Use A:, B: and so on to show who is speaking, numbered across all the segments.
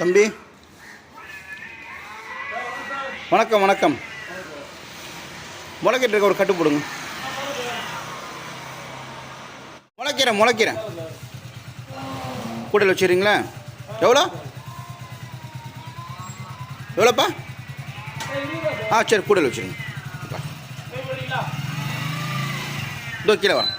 A: தம்பி. வணக்கம் வணக்கம். முளைக்கிட்டு இருக்க ஒரு கட்டு போடுங்க. முளைக்கிறேன் முளைக்கிறேன். கூடையில் வச்சுறீங்களா எவ்வளோ? எவ்வளோப்பா? ஆ சரி கூடையில் வச்சுருங்க இதோ கீழே வரேன்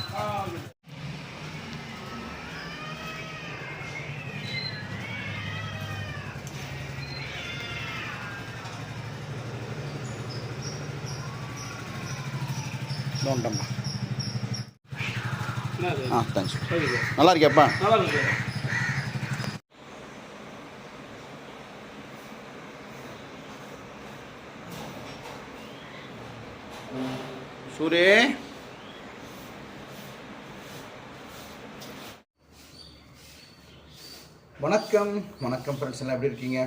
A: தோண்டம்பா ஆ தேங்க்ஸ் நல்லா இருக்கியாப்பா சூரே. வணக்கம். வணக்கம் ஃப்ரெண்ட்ஸ் எல்லாம் எப்படி இருக்கீங்க?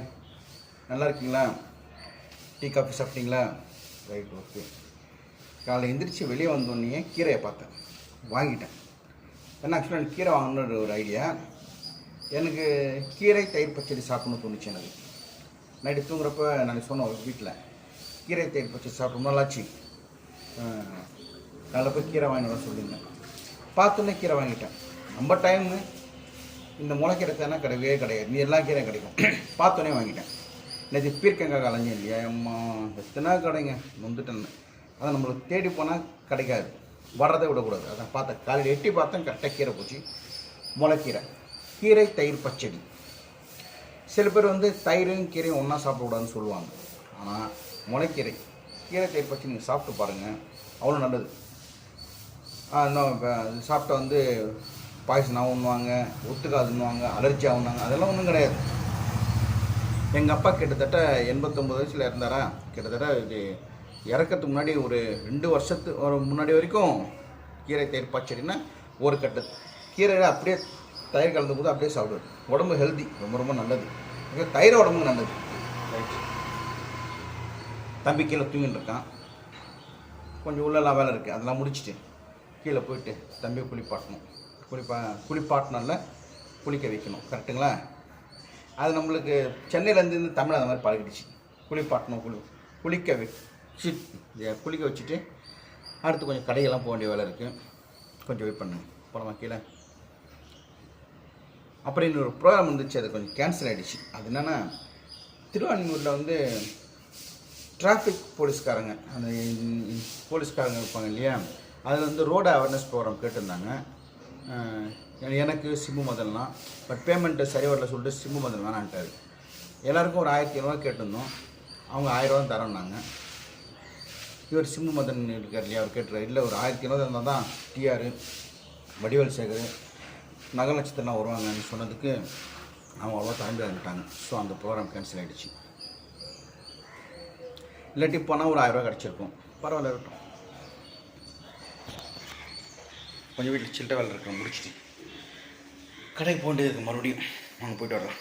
A: நல்லா இருக்கீங்களா? டீ காஃபி சாப்பிட்டீங்களா? ரைட் ஓகே காலையில் எந்திரிச்சு வெளியே வந்தோடனே கீரையை பார்த்தேன். வாங்கிட்டேன். ஏன்னா ஆக்சுவலாக எனக்கு கீரை வாங்கணுன்ற ஒரு ஐடியா எனக்கு கீரை தயிர் பச்சடி சாப்பிடணும்னு தோணுச்சு எனக்கு. நைட்டு தூங்குறப்ப நான் சொன்னோம் வீட்டில் கீரை தயிர் பச்சடி சாப்பிட நல்லாச்சு நல்லா போய் கீரை வாங்கினா வர சொல்லியிருந்தேன். பார்த்தோன்னே கீரை வாங்கிட்டேன். நம்ம டைமு இந்த முளைக்கீரை தேனா கிடையவே கிடையாது. நீ எல்லா கீரையும் கிடைக்கும். பார்த்தோன்னே வாங்கிட்டேன். நேற்று பீர்க்கங்காய் கலைஞ்சேன் இல்லையா அம்மா எத்தனை கடைங்க? நொந்துட்டேன். அதை நம்மளுக்கு தேடி போனால் கிடைக்காது. வர்றதை விடக்கூடாது. அதை பார்த்தேன் காலையில் எட்டி பார்த்தேன் கரெக்டாக கீரை போச்சு. முளைக்கீரை. கீரை தயிர் பச்சடி. சில பேர் வந்து தயிரும் கீரையும் ஒன்றா சாப்பிடக்கூடாதுன்னு சொல்லுவாங்க. ஆனால் முளைக்கீரை கீரை தயிர் பச்சடி நீங்கள் சாப்பிட்டு பாருங்கள் அவ்வளோ நல்லது. இன்னும் இப்போ சாப்பிட்டா வந்து பாய்சன் ஆகுன்னுவாங்க ஒத்துக்காதுன்னுவாங்க அலர்ஜி ஆகுனாங்க அதெல்லாம் ஒன்றும் கிடையாது. எங்கள் அப்பா கிட்டத்தட்ட எண்பத்தொம்பது வயசில் இருந்தாரா கிட்டத்தட்ட இது இறக்கறதுக்கு முன்னாடி ஒரு ரெண்டு வருஷத்து ஒரு முன்னாடி வரைக்கும் கீரை தயிர் பச்சடின்னா ஒரு கட்டு. கீரையில் அப்படியே தயிர் கலந்த போது அப்படியே சாப்பிடுவது உடம்பு ஹெல்தி ரொம்ப ரொம்ப நல்லது. தயிர் உடம்புக்கு நல்லது. தம்பி கீழே தூங்கிட்டு இருக்கான். கொஞ்சம் உள்ளெல்லாம் வேலை இருக்குது அதெல்லாம் முடிச்சுட்டு கீழே போயிட்டு தம்பியை குளிப்பாட்டணும். குளிப்பா குளிப்பாட்டினால குளிக்க வைக்கணும். கரெக்டுங்களா அது நம்மளுக்கு சென்னையிலேருந்து தமிழ் அந்த மாதிரி பழகிடுச்சு. குளிப்பாட்டணும் குளி குளிக்க வை இதை குளிக்க வச்சுட்டு அடுத்து கொஞ்சம் கடையெல்லாம் போக வேண்டிய வேலை இருக்குது கொஞ்சம் வெயிட் பண்ணுங்க. போகலாமா கீழே? அப்புறம் இன்னொரு ப்ரோக்ராம் இருந்துச்சு அது கொஞ்சம் கேன்சல் ஆகிடுச்சு அது என்னென்னா திருவான்மூரில் வந்து டிராஃபிக் போலீஸ்காரங்க அந்த போலீஸ்காரங்க இருப்பாங்க இல்லையா? அதில் வந்து ரோடு அவேர்னஸ் ப்ரோக்ராம் கேட்டிருந்தாங்க. எனக்கு சிம்மு மதன்லாம் பட் பேமெண்ட்டு சரி வரல சொல்லிட்டு சிம்மு மதன் வேணான்ட்டார் எல்லாருக்கும் ஒரு ஆயிரத்தி ஐநூறுவா கேட்டிருந்தோம். அவங்க ஆயிரம் ரூபா தரோம் நாங்கள் இவர் சிம்மு மதன் இருக்கார் இல்லையா? அவர் கேட்டுறாரு இல்லை ஒரு ஆயிரத்தி ஐநூறு இருந்தால் தான் டிஆர் வடிவேல் சேகர் நகலட்சத்திரம்லாம் வருவாங்கன்னு சொன்னதுக்கு அவங்க அவ்வளோ தரம்பி வந்துட்டாங்க ஸோ அந்த ப்ரோக்ராம் கேன்சல் ஆகிடுச்சு இல்லாட்டி போனால் ஒரு ஆயிரரூவா கிடச்சிருக்கும். பரவாயில்ல இருக்கட்டும். கொஞ்சம் வீட்டில் சில்லற வேலை இருக்கிறோம் முடிச்சுட்டு. கடைக்கு போக வேண்டியது மறுபடியும். நாங்கள் போயிட்டு வர்றோம்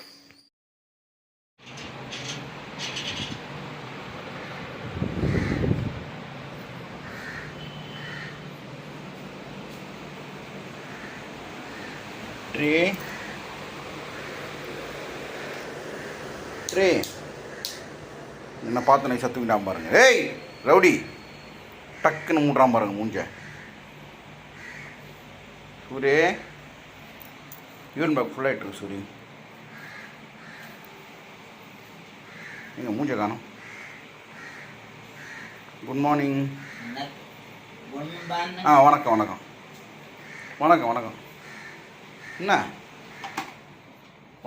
A: ட்ரே ட்ரே என்ன பார்த்து நான் சத்துக்கிட்டான் பாருங்க. ஏய் ரவுடி டக்குன்னு மூடுறான் பாருங்க மூஞ்ச. சூரே யூன் பேக் ஃபுல்லாகிட்டு இருக்கு சூரி. எங்க மூஞ்ச காணும். குட் மார்னிங் ஆ வணக்கம் வணக்கம். வணக்கம் வணக்கம். என்ன?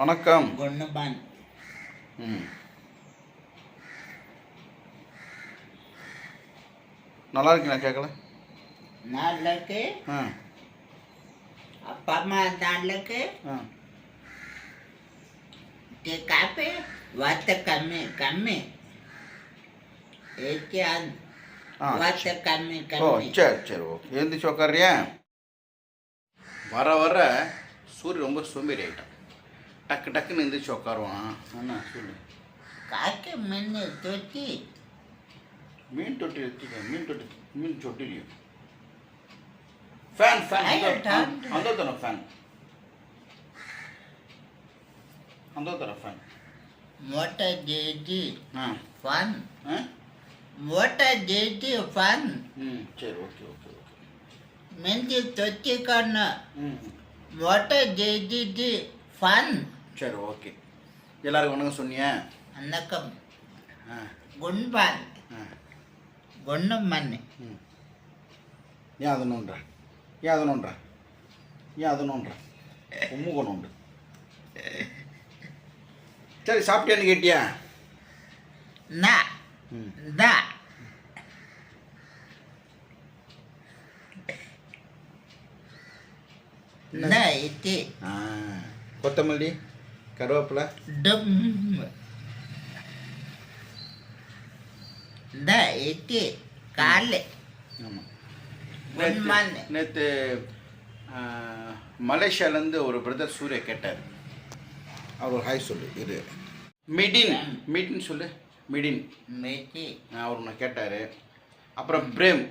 A: வணக்கம். ம். நல்லா இருக்கீங்களா கேட்கல
B: நாளுக்கு
A: ஆ.
B: அப்பா அம்மா நாளுக்கு
A: ஆ.
B: காப்பி வாத்த கம்மி கம்மி. வாத்த கம்மி கம்மி.
A: சரி சரி ஓகே. எழுந்திரிச்சு உக்காரியா வர வர சூரியன் ரொம்ப சோம்பேறி ஆகிட்டான் டக்கு டக்குன்னு எழுந்திரிச்சு உட்காருவான் என்ன சொல்லு.
B: காக்கி மின்னு தொட்டி.
A: மீன் தொட்டி எடுத்துக்க மீன் தொட்டி மீன் தொட்டிலையும் ஃபேன் ஃபேன். அந்த தர ஃபேன் அந்த தர ஃபேன்
B: மோட்டா ஜெயிச்சு ஃபன்
A: ஆ?
B: மோட்டா ஜெயிச்சு ஃபன்
A: ம் சரி ஓகே ஓகே ஓகே.
B: மெஞ்சி தொச்சிக்கண்ணு
A: ம்
B: மோட்டா ஜெயிச்சு ஃபன்
A: சரி ஓகே. எல்லாருக்கும் வணக்கம் சொன்னியா? ஆ.
B: குண்பான்.
A: ஆ
B: குண்ணு மண்ணு.
A: ம். ஏன் அதை நோண்டுற ஏன் அதை நோண்டுற ஏன் அதை நோண்டுற உம்முக நோண்டு சரி சாப்பிட்டியான்னு கேட்டியா கொத்தமல்லி கருவேப்பிலை.
B: நா இத்தி காலு.
A: நேற்று மலேசியாலேருந்து ஒரு பிரதர் சூர்யா கேட்டார். அவர் ஒரு ஹாய் சொல்லு இது மிடின். மிடின் சொல்லு. மிடின். அவர் ஒன்று கேட்டார். அப்புறம் பிரேம்.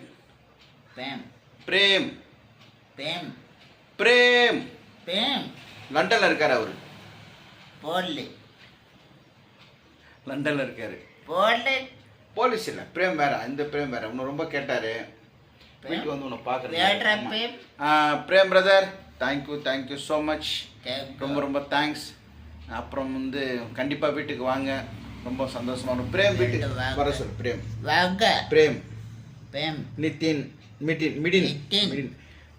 B: பேம்
A: பிரேம்.
B: பேம்
A: பிரேம்.
B: பேம்
A: லண்டனில் இருக்கார் அவர்.
B: போலி
A: லண்டனில் இருக்கார்.
B: போலி
A: போலீஸ் இல்லை பிரேம் வேற இந்த பிரேம் வேற. உன்னை ரொம்ப கேட்டார். வீட்டுக்கு வந்து உன்னை பார்க்குறேன்
B: Prem?
A: Brother thank you thank you so
B: much.
A: ரொம்ப ரொம்ப தேங்க்ஸ் அப்புறம் வந்து கண்டிப்பாக வீட்டுக்கு வாங்க. ரொம்ப சந்தோஷமா இருக்கும். பிரேம் வீட்டுக்கு. வர சொல் பிரேம்.
B: வாங்க.
A: பிரேம்.
B: பேம்
A: நிதின் மிடின் மிடின். மிடின்.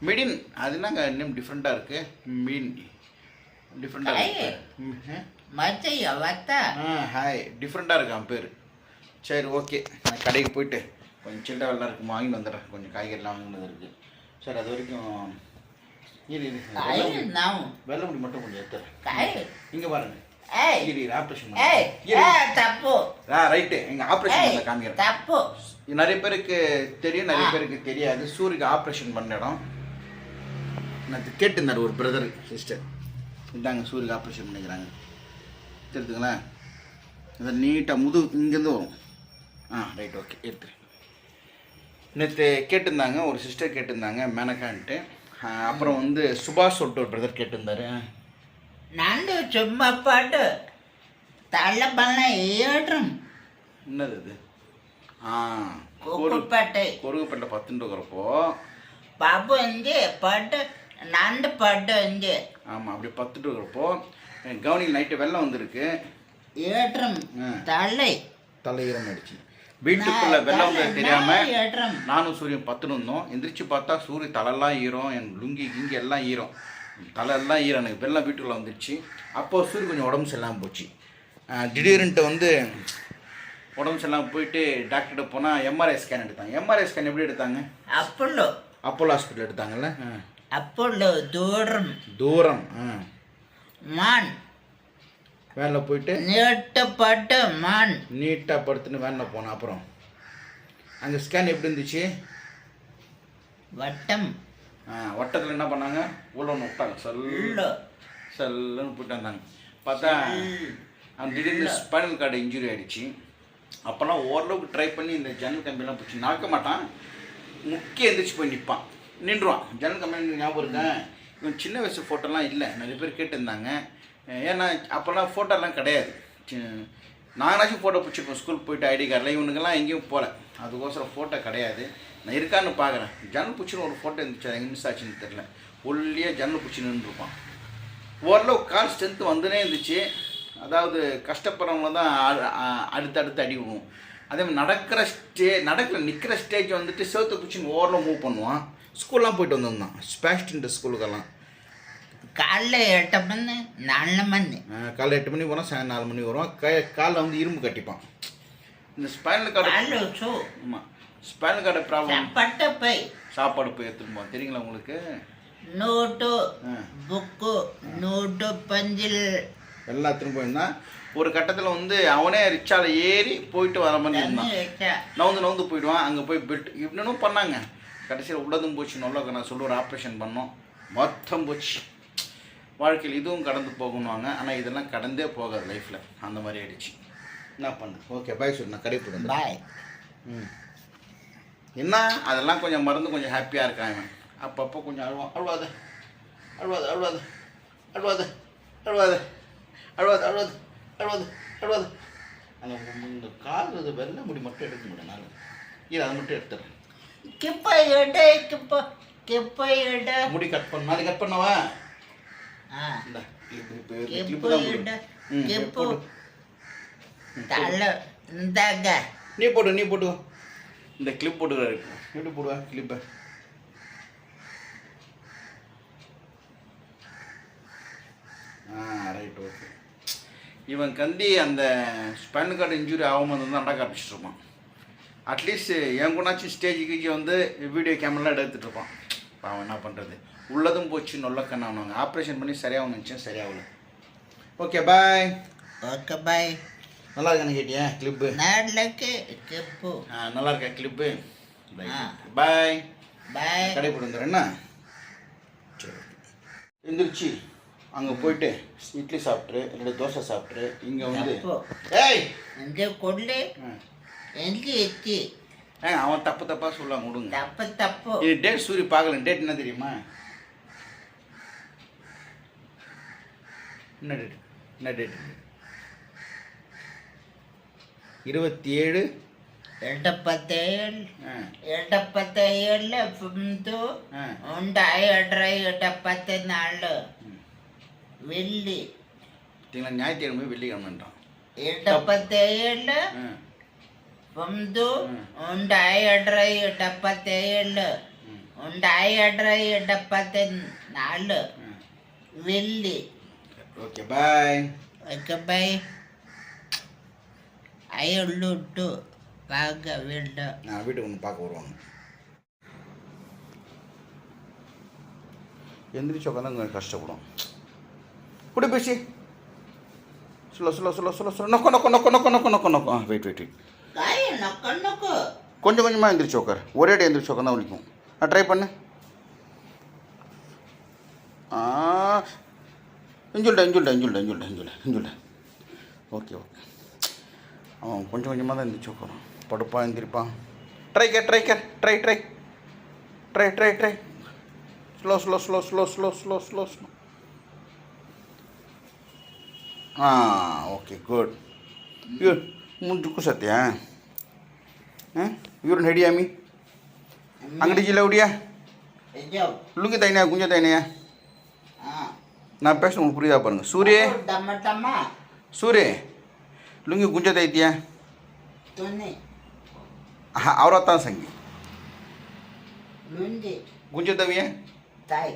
A: மிடின் அது என்னங்க நேம் டிஃப்ரெண்ட்டாக இருக்கு? மிடின் டிஃப்ரெண்ட்டாக. இருக்கு. ஹாய் டிஃப்ரெண்ட்டாக இருக்கு அவன் பேர். சரி ஓகே. நான் கடைக்கு போயிட்டு கொஞ்சம் சில்லறை வெள்ளம் இருக்கு வாங்கிட்டு வந்துடுறேன். கொஞ்சம் காய்கறிலாம் வாங்கினது இருக்குது சரி அது வரைக்கும் இரு இரு. வெள்ளை முடி மட்டும் கொஞ்சம் எடுத்துறேன் இங்கே பாருங்க. இரு இரு ஆப்ரேஷன்
B: தப்பு.
A: ஆ ரைட்டு எங்கள் ஆப்ரேஷன் காமிக்கிறேன்.
B: தப்பு.
A: நிறைய பேருக்கு தெரியும் நிறைய. பேருக்கு தெரியாது. சூரிக்கு ஆப்ரேஷன் பண்ண இடம். நான் கேட்டிருந்தார் ஒரு பிரதர் சிஸ்டர் இந்தாங்க சூரிக்கு ஆப்ரேஷன் பண்ணிக்கிறாங்க. தெரிஞ்சுங்களேன் இதை நீட்டாக முது இங்கேருந்து வரும். ஆ ரைட் ஓகே எடுத்துரு. நேற்று கேட்டிருந்தாங்க ஒரு சிஸ்டர் கேட்டிருந்தாங்க மேனகான்ட்டு. அப்புறம் வந்து சுபாஷ் சொல்லிட்டு ஒரு பிரதர் கேட்டிருந்தாரு.
B: நான் சும்மா பாட்டு தள்ள பண்ண ஏற்றும்.
A: என்னது அது ஆ கொருகுப்பேட்டை பத்துன்னு இருக்கிறப்போ.
B: பாபு வந்து பாட்டு நண்டு பாட்டு வந்து
A: ஆமாம் அப்படி பத்துட்டு இருக்கிறப்போ கவனிங் நைட்டு வெள்ளம் வந்திருக்கு.
B: ஏற்றும். தலை.
A: தலையீரம் ஆயிடுச்சு வீட்டுக்குள்ள வெள்ளம் தெரியாம நானும் சூரியன் பத்துன்னு இருந்தோம் எந்திரிச்சு பார்த்தா சூரிய தலையெல்லாம் ஈரம் என் லுங்கி கிங்கி எல்லாம் ஈரம். தலை எல்லாம் ஈரம். எனக்கு வெள்ளம் வீட்டுக்குள்ள வந்துடுச்சு அப்போ சூரிய கொஞ்சம் உடம்பு சரியில்லாமல் போச்சு. திடீர்னுட்டு வந்து உடம்பு சரியில்லாமல் போயிட்டு டாக்டர்கிட்ட போனால் எம்ஆர்ஐ ஸ்கேன் எடுத்தாங்க. எம்ஆர்ஐ ஸ்கேன் எப்படி எடுத்தாங்க?
B: அப்பல்லோ.
A: அப்போலோ ஹாஸ்பிட்டல் எடுத்தாங்கல்ல.
B: அப்பல்லோ தூரம்.
A: தூரம். ஆ.
B: மான்.
A: வேனில் போயிட்டு
B: நீட்டப்பட்ட மான்
A: நீட்டாக படுத்துன்னு வேனில் போனேன் அப்புறம். அங்கே ஸ்கேன் எப்படி இருந்துச்சு?
B: வட்டம்.
A: வட்டத்தில் என்ன பண்ணாங்க? உள்ள ஒன்று விட்டாங்க. சல்
B: உள்ள.
A: சல்லுன்னு போயிட்டு வந்தாங்க. பார்த்தா அவன் திடீர்னு ஸ்பைனல் கார்டு இன்ஜுரி ஆயிடுச்சு. அப்போல்லாம் ஓரளவுக்கு ட்ரை பண்ணி இந்த ஜன்னல் கம்பியெல்லாம் பிடிச்சி நடக்க மாட்டான். முக்கிய எந்திரிச்சு போய் நிற்பான் நின்றுவான். ஜன்னல் கம்பி ஞாபகம் இருக்கேன் இவன் சின்ன வயசு ஃபோட்டோலாம் இல்லை. நிறைய பேர் கேட்டிருந்தாங்க. ஏன்னா அப்போல்லாம் ஃபோட்டோலாம் கிடையாது. நாங்களாச்சும் ஃபோட்டோ பிடிச்சிருப்போம் ஸ்கூல் போயிட்டு ஐடி கார்டில் இவனுங்கெல்லாம் எங்கேயும் போகல. அதுக்கோசரம் ஃபோட்டோ கிடையாது. நான் இருக்கான்னு பார்க்குறேன். ஜன்னல் பிடிச்சின்னு ஒரு ஃபோட்டோ இருந்துச்சு அது எங்கே மிஸ் ஆச்சுன்னு தெரில ஒல்லியாக ஜன்னல் பிடிச்சின்னு இருப்பான் ஓரளவு கால் ஸ்ட்ரென்த்து வந்துனே இருந்துச்சு. அதாவது கஷ்டப்படுறவங்க தான் அடுத்து அடுத்து அடுத்தடுத்து அடி விடுவோம் அதே மாதிரி நடக்கிற ஸ்டே நடக்கிற நிற்கிற ஸ்டேஜ் வந்துட்டு சேர்த்து பிடிச்சின்னு ஓரளவு மூவ் பண்ணுவான். ஸ்கூல்லாம் போயிட்டு வந்திருந்தான். ஸ்பேஸ்டின் ஸ்கூலுக்கெல்லாம்
B: காலைல எட்டு மணி நாலு மணி.
A: காலைல எட்டு மணி போனால் சாயங்காலம் நாலு மணி வரும். கை காலில் வந்து இரும்பு கட்டிப்பான். இந்த ஸ்பைனல் கார்டு ஆமாம் ஸ்பைனல் கார்டு ப்ராப்ளம்
B: பட்ட பை
A: சாப்பாடு போய் எடுத்துட்டு தெரியுங்களா உங்களுக்கு?
B: நோட்டு. புக்கு நோட்டு பஞ்சில்.
A: எல்லாத்துக்கும் போயிருந்தான் ஒரு கட்டத்தில் வந்து அவனே ரிச்சால ஏறி போயிட்டு வர மாதிரி இருந்தான். நவுந்து நவுந்து போயிடுவான். அங்கே போய் பெட் இன்னும் பண்ணாங்க. கடைசியில் உள்ளதும் போச்சு. நல்லா நான் சொல்ல ஒரு ஆப்ரேஷன் பண்ணோம். மொத்தம் போச்சு. வாழ்க்கையில் இதுவும் கடந்து போகணுவாங்க ஆனால் இதெல்லாம் கடந்தே போகாது லைஃப்பில் அந்த மாதிரி ஆயிடுச்சு. என்ன பண்ணு? ஓகே பாய் சொல்லு. நான் கடை
B: பாய்
A: ம். என்ன? அதெல்லாம் கொஞ்சம் மறந்து கொஞ்சம் ஹாப்பியாக இருக்காங்க அப்பப்போ கொஞ்சம் அழுவான். அழுவாத. அழுவாத அழுவாத. அழுவாத. அழுவாத. அழுவாத அழுவாத. அழுவாது அழுவாது. அந்த இந்த காது இது வெள்ளை முடி மட்டும் எடுக்க முடியும். நான் இது அதை மட்டும் எடுத்துறேன்
B: கிப்ப எடு கிப்ப. கிப்ப எடு.
A: முடி கட் பண்ண. அது கட் பண்ணவா? நீ போட்டு நீ போட்டு இந்த கிளிப் போட்டுக்கிறாரு எப்படி போடுவா கிளிப்பை ஆ ரைட் ஓகே இவன் கந்தி அந்த ஸ்பைனல் கார்டு இன்ஜுரி ஆகாமல் இருந்தால் நடக்க ஆரம்பிச்சிட்ருப்பான் அட்லீஸ்ட் என் குணாச்சும் ஸ்டேஜுக்கு வந்து வீடியோ கேமராலாம் எடுத்துகிட்டு இருப்பான் அவன் என்ன பண்ணுறது உள்ளதும் போச்சு நொல்ல கண்ணாவனாங்க ஆப்ரேஷன் பண்ணி சரியாகும் நினச்சேன் சரியாகல. ஓகே பாய்
B: ஓகே பாய்
A: நல்லா இருக்கான்னு கேட்டியா? கிளிப்பு
B: நாளைக்கு கிப்பு
A: ஆ, நல்லா இருக்கா கிளிப்பு. பாய்
B: பாய்
A: கடை போட்டு என்ன? சரி. எந்திரிச்சு. அங்கே போயிட்டு இட்லி சாப்பிட்ரு ரெண்டு தோசை சாப்பிட்ரு இங்கே வந்து ஏய்!
B: இங்கே கொள்ளு. எங்கே எத்தி
A: ஏங்க அவன் தப்பு தப்பாக சொல்லுவான் கொடுங்க
B: தப்பு தப்பு.
A: இது டேட் சூரி பார்க்கல டேட் என்ன தெரியுமா? என்ன டேட் என்ன டேட் இருபத்தி ஏழு
B: ఎడపతేల్
A: ఎడపతేల్
B: ఫిమ్తు ఉంటాయి ఎడ్రై ఎడపతి నాళ్ళు
A: వెళ్ళి ஞாயிற்றுக்கிழமை வெள்ளிக்கிழமைன்றான்.
B: எடப்பத்தேழு ಒಂದು ಉಂಡಾಯಿ
A: ಅಡ್ರೈ
B: ಡಪ್ಪತ್ತೇಳು உண்டாய் அட்ரை இடப்பத்து
A: நாலு
B: வெள்ளி.
A: Okay bye.
B: Okay bye. அயல்லு டு பார்க்க வேண்டும்.
A: நான் வீட்டுக்கு ஒன்று பார்க்க வருவாங்க. எந்திரிச்சு உட்காந்து கொஞ்சம் கஷ்டப்படும். கூட பேசி. சொல்ல சொல்ல சொல்ல சொல்ல சொல்ல நொக்கோ நொக்கோ நொக்கோ நொக்கோ நொக்கோ நொக்கோ. வெயிட் வெயிட் வெயிட் கொஞ்சம் கொஞ்சமாக எந்திரிச்சு உட்கார் ஒரே அடி எந்திரிச்சு உட்கார் தான் வலிக்கும். நான் ட்ரை பண்ணு. இஞ்சுல்டா இஞ்சுல்டா இஞ்சுல்டா இஞ்சுல்டா இஞ்சுல்டா இஞ்சுல்டா. Okay okay. அவன் கொஞ்சம் கொஞ்சமாக தான் எந்திரிச்சு உட்காரான் படுப்பான் எந்திரிப்பான். ட்ரை கே try K try try try try try slow slow slow slow slow slow slow slow ஆ ஓகே குட் குட் ಮುಂದೆ ಕುಸತ್ಯಾ ಹಾಂ ಇವ್ರನ್ನ ಹಿಡಿಯಾಮಿ ಅಂಗಡಿ ಜಿಲ್ಲ ಹುಡಿಯಾ
B: ஐயோ
A: லுங்கி தைனியா குஞ்ச தைனியா
B: ஆ
A: நான் பேச உங்களுக்கு புரியுதா பாருங்க சூரிய
B: டம்ம டம்மா
A: சூரிய லுங்கி குஞ்ச தைத்தியா
B: துணி
A: அவரத்தான் சங்கி
B: லுங்கி
A: குஞ்ச தவிய
B: தாய்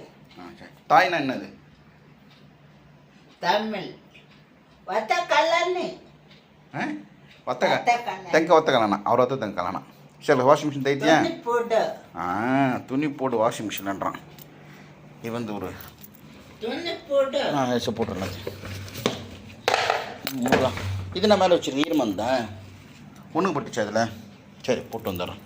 A: தாய்னா என்னது
B: தமிழ் வத்த கல்லணி
A: ஆ ஒத்தக
B: வத்த கல்லணி
A: ತೆಂಕ ಒತ್ತಗಲಣ ಅವ್ರ ಹೊತ್ತ ತೆಂಕಲಣ சரி வாஷிங் மிஷின் தைத்தியா
B: துணி போடு
A: ஆ துணி போடு வாஷிங் மிஷின்ன்றான் இது வந்து ஒரு
B: துணி போடு
A: ஆ ஏச போட்டுடலாம் மூடலாம் இது நான் மேலே வச்சிருக்கேன் ஈரமந்தா ஒன்றுக்கு பட்டுச்சு அதில் சரி போட்டு வந்துடுறேன்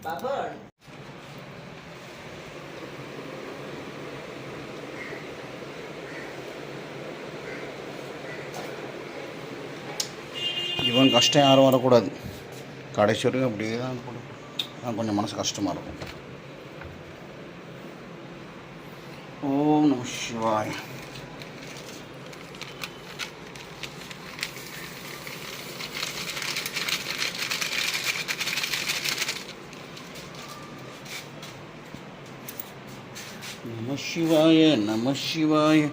A: இவன் கஷ்டம் யாரும் வரக்கூடாது. கடைசி வரைக்கும் அப்படியே தான் கூட கொஞ்சம் மனசு கஷ்டமாக இருக்கும். ஓம் நம சிவாய். நம சிவாய நம சிவாய.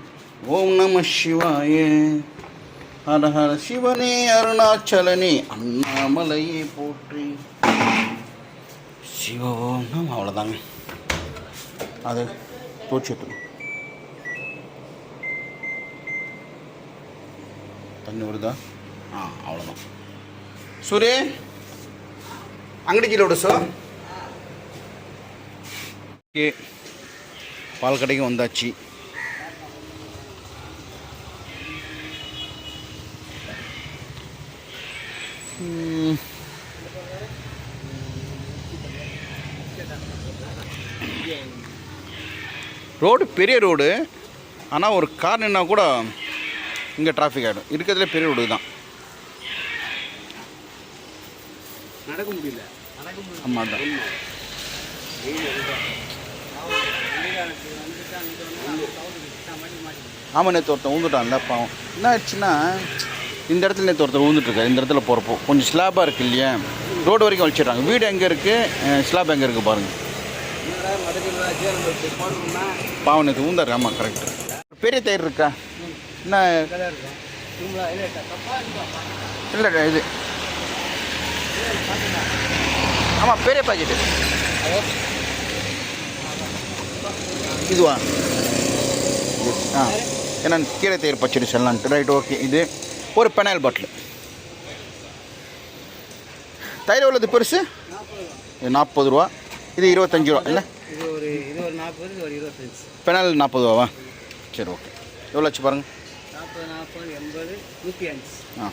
A: ஓம் நம சிவாய. ஹரஹர சிவனே அருணாச்சலனே அண்ணாமலையே போற்றி. சிவம் அவ்வளோதாங்க அது தோச்சிட்டு தண்ணி வருதா? ஆ அவ்வளோதான் சூரே அங்கடிக்கிலோட சார் ஓகே. பால் கடைக்கு வந்தாச்சு. ரோடு பெரிய ரோடு ஆனால் ஒரு கார் நின்னா கூட இங்கே டிராஃபிக் ஆகிடும் இருக்கிறதுல பெரிய ரோடு தான்
C: நடக்க முடியல.
A: ஆமாம் தான் ஆமாம் நேற்று ஒருத்தன் ஊந்துட்டான்ல பாவம். என்ன ஆச்சுன்னா இந்த இடத்துல நேற்று ஒருத்தர் ஊந்துட்டுருக்காரு. இந்த இடத்துல போகிறப்போ கொஞ்சம் ஸ்லாபாக இருக்குது இல்லையா? ரோடு வரைக்கும் வச்சிடுறாங்க வீடு எங்கே இருக்குது ஸ்லாப் எங்கே இருக்குது பாருங்கள்
C: என்னடா மடக்கிடுறாச்சு
A: ஆமாம் கரெக்ட் பெரிய தயிர் இருக்கா? என்ன?
C: இல்லை
A: இது. ஆமாம் பெரிய பாக்கெட்டு இதுவா? ஆ ஏன்னா கீரை தயிர் பச்சடி சொல்லலான்ட்டு. ரைட் ஓகே இது ஒரு பெனால் பாட்டில் தயிர் எவ்வளோது பெருசு? இது நாற்பது ரூபா. இது இருபத்தஞ்சி ரூபா இல்லை?
C: இது ஒரு இது ஒரு நாற்பது இது ஒரு இருபத்தஞ்சு.
A: பெனால் நாற்பது ரூபாவா சரி ஓகே. எவ்வளோ ஆச்சு பாருங்கள்
C: நாற்பது நாற்பது எண்பது நூற்றி அஞ்சு.
A: ஆ.